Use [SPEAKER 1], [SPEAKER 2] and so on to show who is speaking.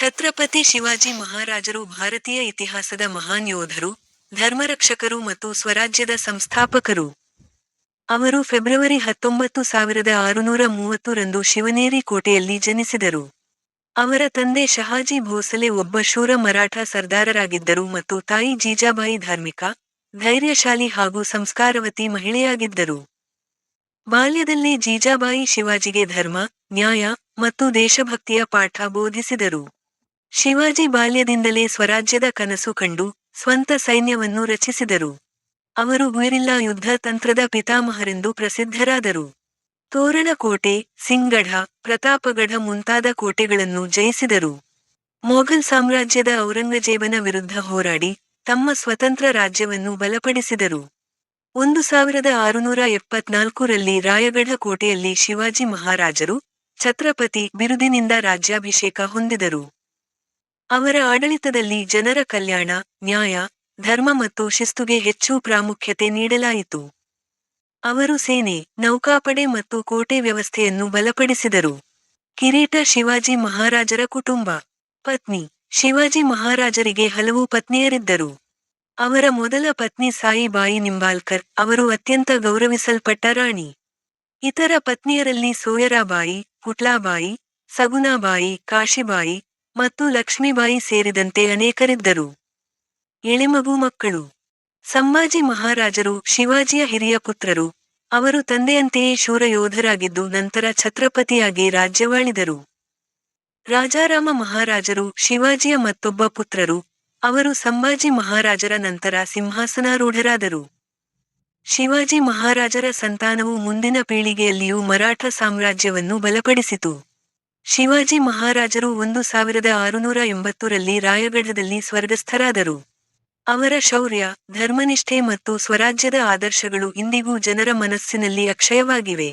[SPEAKER 1] ಛತ್ರಪತಿ ಶಿವಾಜಿ ಮಹಾರಾಜರು ಭಾರತೀಯ ಇತಿಹಾಸದ ಮಹಾನ್ ಯೋಧರು, ಧರ್ಮರಕ್ಷಕರು ಮತ್ತು ಸ್ವರಾಜ್ಯದ ಸಂಸ್ಥಾಪಕರು. ಅವರು ಫೆಬ್ರವರಿ ಹತ್ತೊಂಬತ್ತು ಸಾವಿರದ ಆರುನೂರ ಮೂವತ್ತು ರಂದು ಶಿವನೇರಿ ಕೋಟೆಯಲ್ಲಿ ಜನಿಸಿದರು. ಅವರ ತಂದೆ ಶಹಾಜಿ ಭೋಸಲೆ ಒಬ್ಬ ಶೂರ ಮರಾಠ ಸರ್ದಾರರಾಗಿದ್ದರು ಮತ್ತು ತಾಯಿ ಜೀಜಾಬಾಯಿ ಧಾರ್ಮಿಕ, ಧೈರ್ಯಶಾಲಿ ಹಾಗೂ ಸಂಸ್ಕಾರವತಿ ಮಹಿಳೆಯಾಗಿದ್ದರು. ಬಾಲ್ಯದಲ್ಲಿ ಜೀಜಾಬಾಯಿ ಶಿವಾಜಿಗೆ ಧರ್ಮ, ನ್ಯಾಯ, ಮತ್ತು ದೇಶಭಕ್ತಿಯ ಪಾಠ ಬೋಧಿಸಿದರು. ಶಿವಾಜಿ ಬಾಲ್ಯದಿಂದಲೇ ಸ್ವರಾಜ್ಯದ ಕನಸು ಕಂಡು, ಸ್ವಂತ ಸೈನ್ಯವನ್ನು ರಚಿಸಿದರು. ಅವರು ಗುರಿಲ್ಲಾ ಯುದ್ಧ ತಂತ್ರದ ಪಿತಾಮಹರೆಂದು ಪ್ರಸಿದ್ಧರಾದರು. ತೋರಣ ಕೋಟೆ, ಸಿಂಗಢ ಪ್ರತಾಪಗಢ ಮುಂತಾದ ಕೋಟೆಗಳನ್ನು ಜಯಿಸಿದರು. ಮೊಘಲ್ ಸಾಮ್ರಾಜ್ಯದ ಔರಂಗಜೇಬನ ವಿರುದ್ಧ ಹೋರಾಡಿ, ತಮ್ಮ ಸ್ವತಂತ್ರ ರಾಜ್ಯವನ್ನು ಬಲಪಡಿಸಿದರು. ಒಂದು ಸಾವಿರದ ಆರುನೂರ ಎಪ್ಪತ್ನಾಲ್ಕರಲ್ಲಿ ರಾಯಗಢ ಕೋಟೆಯಲ್ಲಿ ಶಿವಾಜಿ ಮಹಾರಾಜರು, ಛತ್ರಪತಿ ಬಿರುದಿನಿಂದ ರಾಜ್ಯಾಭಿಷೇಕ ಹೊಂದಿದರು. ಅವರ ಆಡಳಿತದಲ್ಲಿ ಜನರ ಕಲ್ಯಾಣ, ನ್ಯಾಯ, ಧರ್ಮ ಮತ್ತು ಶಿಸ್ತುಗೆ ಹೆಚ್ಚು ಪ್ರಾಮುಖ್ಯತೆ ನೀಡಲಾಯಿತು. ಅವರು ಸೇನೆ, ನೌಕಾಪಡೆ ಮತ್ತು ಕೋಟೆ ವ್ಯವಸ್ಥೆಯನ್ನು ಬಲಪಡಿಸಿದರು. ಕಿರೀಟ ಶಿವಾಜಿ ಮಹಾರಾಜರ ಕುಟುಂಬ. ಪತ್ನಿ: ಶಿವಾಜಿ ಮಹಾರಾಜರಿಗೆ ಹಲವು ಪತ್ನಿಯರಿದ್ದರು. ಅವರ ಮೊದಲ ಪತ್ನಿ ಸಾಯಿಬಾಯಿ ನಿಂಬಾಲ್ಕರ್, ಅವರು ಅತ್ಯಂತ ಗೌರವಿಸಲ್ಪಟ್ಟ ರಾಣಿ. ಇತರ ಪತ್ನಿಯರಲ್ಲಿ ಸೋಯರಾಬಾಯಿ, ಕುಟ್ಲಾಬಾಯಿ ಸಗುನಾಬಾಯಿ, ಕಾಶಿಬಾಯಿ, ಮತ್ತು ಲಕ್ಷ್ಮೀಬಾಯಿ ಸೇರಿದಂತೆ ಅನೇಕರಿದ್ದರು. ಎಳೆಮಗು ಮಕ್ಕಳು: ಸಂಭಾಜಿ ಮಹಾರಾಜರು ಶಿವಾಜಿಯ ಹಿರಿಯ ಪುತ್ರರು, ಅವರು ತಂದೆಯಂತೆಯೇ ಶೂರ ಯೋಧರಾಗಿದ್ದು ನಂತರ ಛತ್ರಪತಿಯಾಗಿ ರಾಜ್ಯವಾಳಿದರು. ರಾಜಾರಾಮ ಮಹಾರಾಜರು ಶಿವಾಜಿಯ ಮತ್ತೊಬ್ಬ ಪುತ್ರರು, ಅವರು ಸಂಭಾಜಿ ಮಹಾರಾಜರ ನಂತರ ಸಿಂಹಾಸನಾರೂಢರಾದರು. ಶಿವಾಜಿ ಮಹಾರಾಜರ ಸಂತಾನವು ಮುಂದಿನ ಪೀಳಿಗೆಯಲ್ಲಿಯೂ ಮರಾಠ ಸಾಮ್ರಾಜ್ಯವನ್ನು ಬಲಪಡಿಸಿತು. ಶಿವಾಜಿ ಮಹಾರಾಜರು ಒಂದು ಸಾವಿರದ ಆರುನೂರ ಎಂಬತ್ತರಲ್ಲಿ ರಾಯಗಢದಲ್ಲಿ ಸ್ವರ್ಗಸ್ಥರಾದರು. ಅವರ ಶೌರ್ಯ, ಧರ್ಮನಿಷ್ಠೆ ಮತ್ತು ಸ್ವರಾಜ್ಯದ ಆದರ್ಶಗಳು ಇಂದಿಗೂ ಜನರ ಮನಸ್ಸಿನಲ್ಲಿ ಅಕ್ಷಯವಾಗಿವೆ.